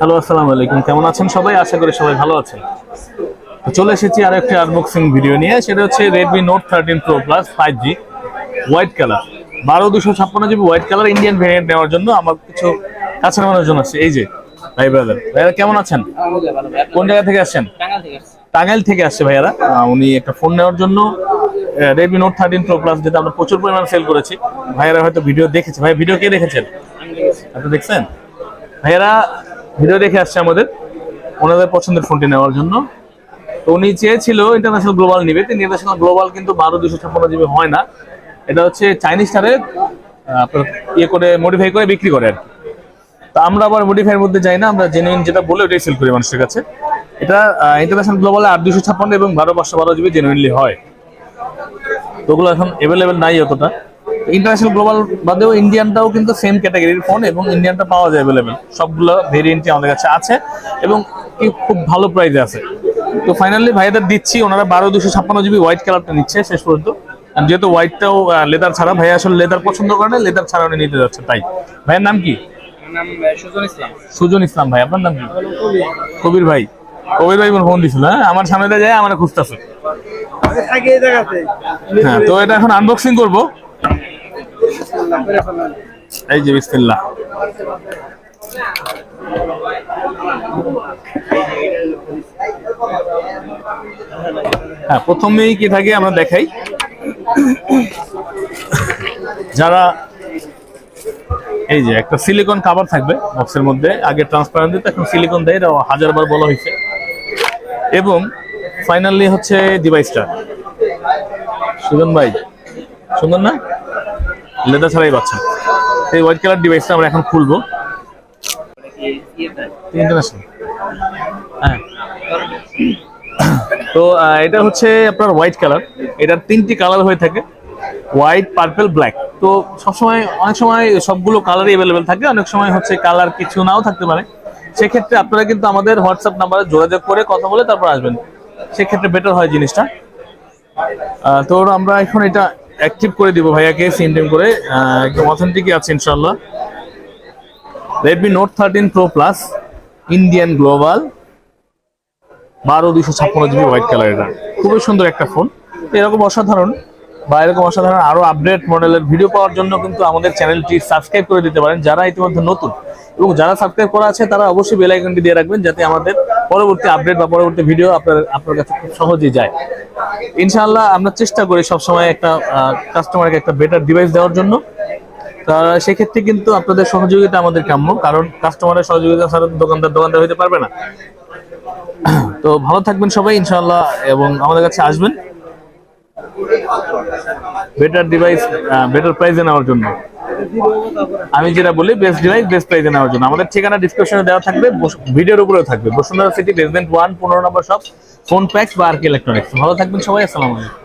Hello আসসালামু আলাইকুম। কেমন আছেন সবাই? আশা করি সবাই ভালো আছেন। তো চলে এসেছি আর একটা আনবক্সিং ভিডিও নিয়ে। সেটা হচ্ছে Redmi note thirteen pro plus five G white colour বারো দুশো ছাপ্পান্ন GB white colour Indian variant নেওয়ার জন্য আমার কিছু কাছের জন্য আছে। এই যে ভাই ব্রাদার ভাইয়ারা কেমন আছেন? কোন জায়গা থেকে আসছেন? টাঙ্গাইল থেকে আসছে ভাইয়ারা। উনি একটা ফোন নেওয়ার জন্য Redmi note thirteen pro plus যেটা আমরা প্রচুর পরিমাণে সেল করেছি। ভাইয়ারা হয়তো ভিডিও দেখেছে। ভাই ভিডিও কে দেখেছেন? আপনি দেখছেন? ভাইয়ারা ভিডিও দেখে আসছে আমাদের। ওনাদের পছন্দের ফোনটি নেওয়ার জন্য। তো উনি চেয়েছিল ইন্টারন্যাশনাল গ্লোবাল নিবে। তো ইন্টারন্যাশনাল গ্লোবাল কিন্তু বারো দুশো ছাপ্পান্ন জিবি হয় না। এটা হচ্ছে চাইনিজ স্টারে আপনার ইয়ে করে মডিফাই করে, বিক্রি করে কি। তো আমরা আবার মডিফাইয়ের মধ্যে যাই না। আমরা জেনুইন যেটা বলে ওটাই সেল করি মানুষের কাছে। এটা ইন্টারন্যাশনাল গ্লোবালে আট দুশো ছাপ্পান্ন এবং বারো পাঁচশো বারো জিবি জেনুইনলি হয়। তো ওগুলো এখন অ্যাভেলেবেল নাই অতটা। ইন্টারন্যাশনাল গ্লোবাল বাদেও ইন্ডিয়ানটাও কিন্তু সেম ক্যাটাগরির ফোন এবং ইন্ডিয়ানটা পাওয়া যায় অ্যাভেলেবেল সবগুলো ভেরিয়েন্টই আমাদের কাছে আছে এবং কি খুব ভালো প্রাইসে আছে। তো ফাইনালি ভাইদের দিচ্ছি ওনারা বারো দুশো ছাপ্পান্ন জিবি হোয়াইট কালারটা নিচ্ছে শেষ পর্যন্ত। যেহেতু হোয়াইটটাও লেদার ছাড়া ভাই আসলে লেদার পছন্দ করে না লেদার ছাড়া উনি নিতে যাচ্ছে তাই। ভাইয়ের নাম কি? আমার সুজন ইসলাম। সুজন ইসলাম ভাই আপনার নাম কি? কবির। ভাই। কবির ভাই ফোন দিছিল হ্যাঁ? আমার সামনে যায় আমার খুঁজতেছে। হ্যাঁ তো এটা এখন আনবক্সিং করব। এই যে বিসমিল্লাহ। হ্যাঁ প্রথমেই কি থাকে আমরা দেখাই। যারা এই যে একটা সিলিকন কাভার থাকবে বক্সের মধ্যে, আগে ট্রান্সপারেন্ট দিত, এখন সিলিকন দেয়, এটা হাজারবার বলা হয়েছে। এবং ফাইনালি হচ্ছে ডিভাইসটা সুজন ভাই, সুন্দর না? লেদার ছাড়াই পাচ্ছেন এই হোয়াইট কালার ডিভাইসটা আমরা এখন খুলবো। ইন্টারন্যাশনাল হ্যাঁ। তো এটা হচ্ছে আপনার হোয়াইট কালার এটার তিনটি কালার হয়ে থাকে। হোয়াইট পার্পল ব্ল্যাক তো সবসময় অনেক সময় সবগুলো কালারই অ্যাভেলেবেল থাকে। অনেক সময় হচ্ছে কালার কিছু নাও থাকতে পারে। সেক্ষেত্রে আপনারা কিন্তু আমাদের হোয়াটসঅ্যাপ নাম্বারে যোগাযোগ করে কথা বলে তারপর আসবেন। সেক্ষেত্রে বেটার হয় জিনিসটা। তো আমরা এখন এটা অ্যাক্টিভ করে দিব ভাইয়াকে সিম টিম করে। একদম অথেন্টিকই আছে ইনশাল্লাহ Redmi note thirteen pro plus Indian global বারো দুইশো ছাপ্পান্ন জিবি হোয়াইট কালার এটা। খুবই সুন্দর একটা ফোন এরকম অসাধারণ বা এরকম অসাধারণ আরও আপডেট মডেলের ভিডিও পাওয়ার জন্য কিন্তু আমাদের চ্যানেলটি সাবস্ক্রাইব করে দিতে পারেন। যারা ইতিমধ্যে নতুন এবং যারা সাবস্ক্রাইব করা আছে, তারা অবশ্যই বেল আইকনটি দিয়ে রাখবেন যাতে আমাদের পরবর্তী আপডেট বা পরবর্তী ভিডিও আপনার আপনার কাছে খুব সহজেই যায়। ইনশাআল্লাহ আমরা চেষ্টা করি সবসময় একটা কাস্টমারকে একটা বেটার ডিভাইস দেওয়ার জন্য। সেক্ষেত্রে কিন্তু আপনাদের সহযোগিতা আমাদের কাম্য, কারণ কাস্টমারের সহযোগিতা ছাড়া দোকানদার দোকানদার হইতে পারবে না। তো ভালো থাকবেন সবাই ইনশাআল্লাহ, এবং আমাদের কাছে আসবেন। বেটার ডিভাইস বেটার প্রাইসে নেওয়ার জন্য। আমি যেটা বলি বেস্ট ডিভাইস বেস্ট প্রাইজে নেওয়ার জন্য। আমাদের ঠিকানা ডিসক্রিপশনে দেওয়া থাকবে ভিডিওর উপরেও থাকবে। বসুন্ধরা সিটি রেসিডেন্ট ওয়ান পনেরো নম্বর শপ ফোন প্যাক্স বা আর ইলেকট্রনিক্স ভালো থাকবেন সবাই, আসসালামু আলাইকুম।